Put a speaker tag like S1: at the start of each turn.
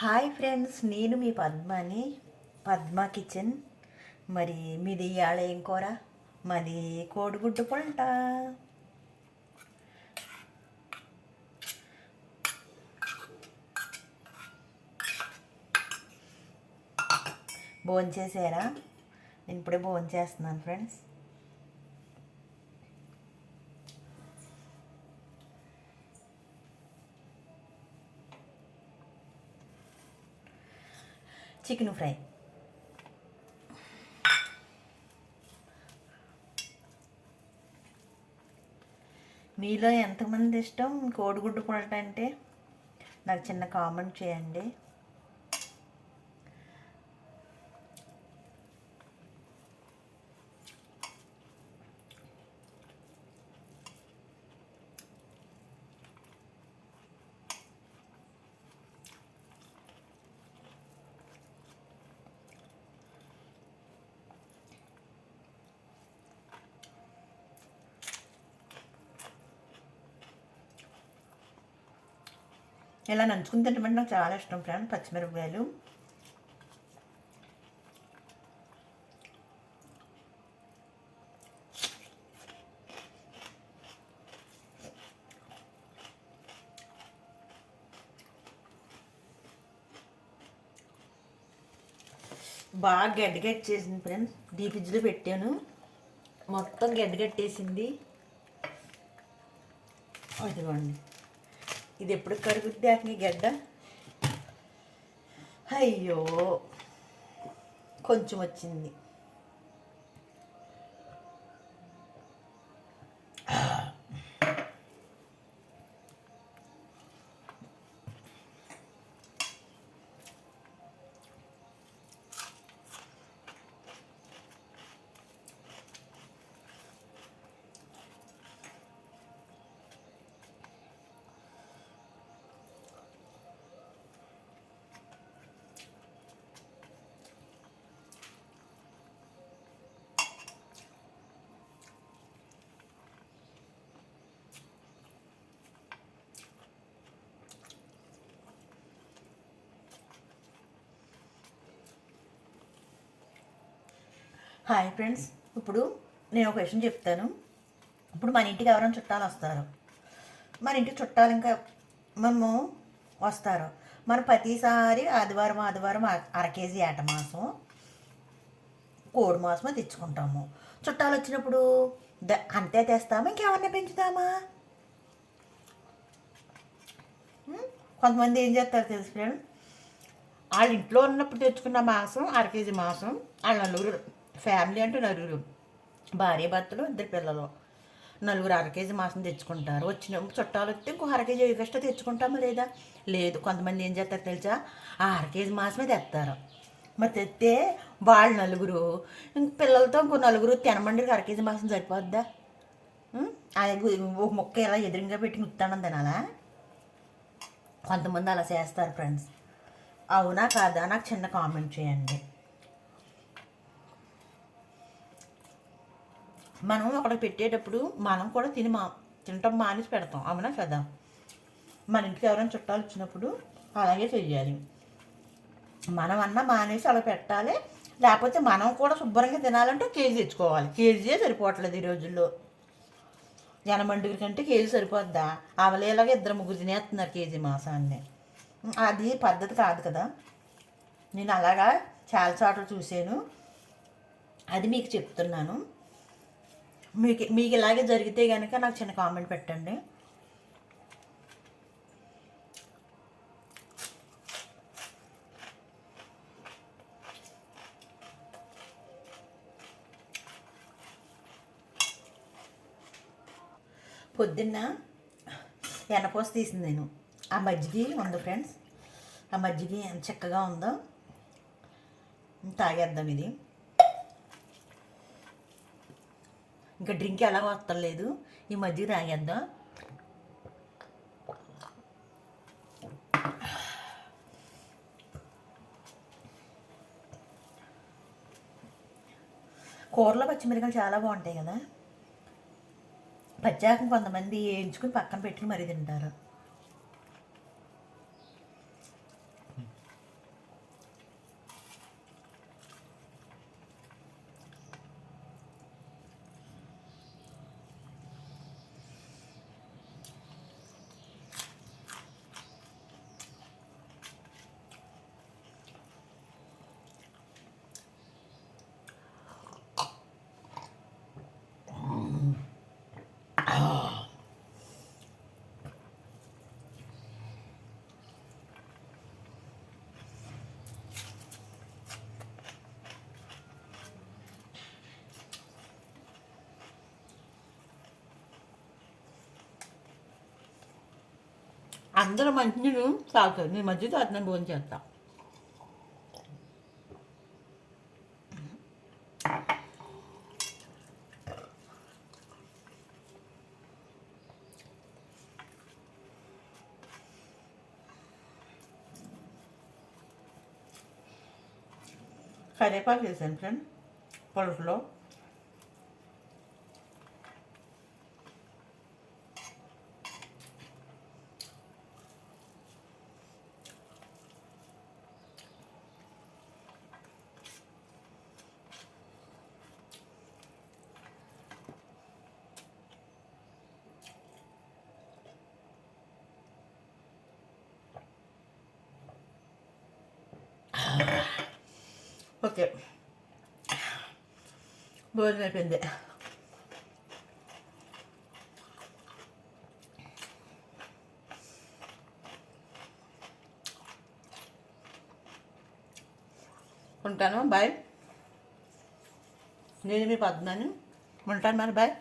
S1: Hi friends నేను మీ పద్మని Padma kitchen. మరి మీది ఇవాళ ఏం కూర? మాది కోడిగుడ్డు పంట భోంచేసారా? నేను ఇప్పుడే భోంచేస్తున్నాను ఫ్రెండ్స్. Chicken fry. మీలో ఎంతమంది ఇష్టం కోడిగుడ్డు పుడట అంటే? నాకు చిన్న కామెంట్ చేయండి. ఇలా నంచుకుని తింటామంటే నాకు చాలా ఇష్టం ఫ్రెండ్ పచ్చిమిరపకాయలు. బాగా గడ్డగట్టేసింది ఫ్రెండ్స్ డీ ఫ్రిడ్జ్లో పెట్టాను. మొత్తం గడ్డగట్టేసింది అదిగోండి. ఇది ఎప్పుడు కరుగుద్ది అట్ని గడ్డ? అయ్యో కొంచెం వచ్చింది. హాయ్ ఫ్రెండ్స్ ఇప్పుడు నేను ఒక విషయం చెప్తాను. ఇప్పుడు మన ఇంటికి ఎవరైనా చుట్టాలు వస్తారు? మన ఇంటికి చుట్టాలు ఇంకా మేము వస్తారు? మనం ప్రతిసారి ఆదివారం ఆదివారం అర- కేజీ ఏట మాసం కోడి మాసమే తెచ్చుకుంటాము. చుట్టాలు వచ్చినప్పుడు ద- అంతే తెస్తామా? ఇంకేమన్నా పెంచుతామా? కొంతమంది ఏం చేస్తారు తెలుసు ఫ్రెండ్ వాళ్ళ ఇంట్లో ఉన్నప్పుడు తెచ్చుకున్న మాసం అర కేజీ మాసం వాళ్ళ నలుగురు ఫ్యామిలీ అంటూ నలుగురు భార్య భర్తలు ఇద్దరు పిల్లలు. నలుగురు అర కేజీ తెచ్చుకుంటారు. వచ్చిన చుట్టాలు వస్తే ఇంకో అర కేజీ ఎక్స్ట్రా తెచ్చుకుంటామా లేదా? లేదు. కొంతమంది ఏం చేస్తారు తెలుసా? ఆ అర కేజీ తెస్తారు. మరి తెస్తే వాళ్ళు నలుగురు ఇంక పిల్లలతో ఇంకో నలుగురు తినమండి అర కేజీ మాంసం సరిపోద్దా? ఒక ముక్క ఇలా ఎదురుగా పెట్టి ఉత్తానం తినాలా? కొంతమంది అలా చేస్తారు ఫ్రెండ్స్ అవునా కాదా? నాకు చిన్న కామెంట్ చేయండి. మనం అక్కడ పెట్టేటప్పుడు మనం కూడా తిని మా తినటం మానేసి పెడతాం. అవునా కదా? మన ఇంటికి ఎవరైనా చుట్టాలు వచ్చినప్పుడు అలాగే చెయ్యాలి. మనం అన్న మానేసి అలా పెట్టాలి. లేకపోతే మనం కూడా శుభ్రంగా తినాలంటే కేజీ తెచ్చుకోవాలి. కేజీ సరిపోవట్లేదు ఈ రోజుల్లో. జనమండుగురి కంటే కేజీ సరిపోద్దా? అవలేలాగా ఇద్దరు ముగ్గురు తినేస్తున్నారు కేజీ మాసాన్ని. అది పద్ధతి కాదు కదా. నేను అలాగా చాలా చోట్ల చూశాను. అది మీకు చెప్తున్నాను. మీకు మీకు ఇలాగే జరిగితే కనుక నాకు చిన్న కామెంట్ పెట్టండి. పొద్దున్న ఎనపోసి తీసింది నేను. ఆ మజ్జిగ ఉంది ఫ్రెండ్స్ ఆ మజ్జిగ ఎంత చక్కగా ఉందో తాగేద్దాం ఇది. ఇంకా డ్రింక్ ఎలా వస్తలేదు? ఈ మధ్య తాగేద్దాం. కూరలో పచ్చిమిరకాయలు చాలా బాగుంటాయి కదా? పచ్చాకం కొంతమంది వేయించుకుని పక్కన పెట్టుకుని మరీ తింటారు. అందరూ మంచినీళ్ళు తాగుతారు నేను మధ్య తాగుతున్నాను భోజనం చేస్తా కరివేపాకు వేసాను ఫ్రెండ్ పులుసులో ఓకే. భోజనం అయిపోయింది. ఉంటాను. బాయ్. నేను మీ పద్మని. ఉంటాను మరి. బాయ్.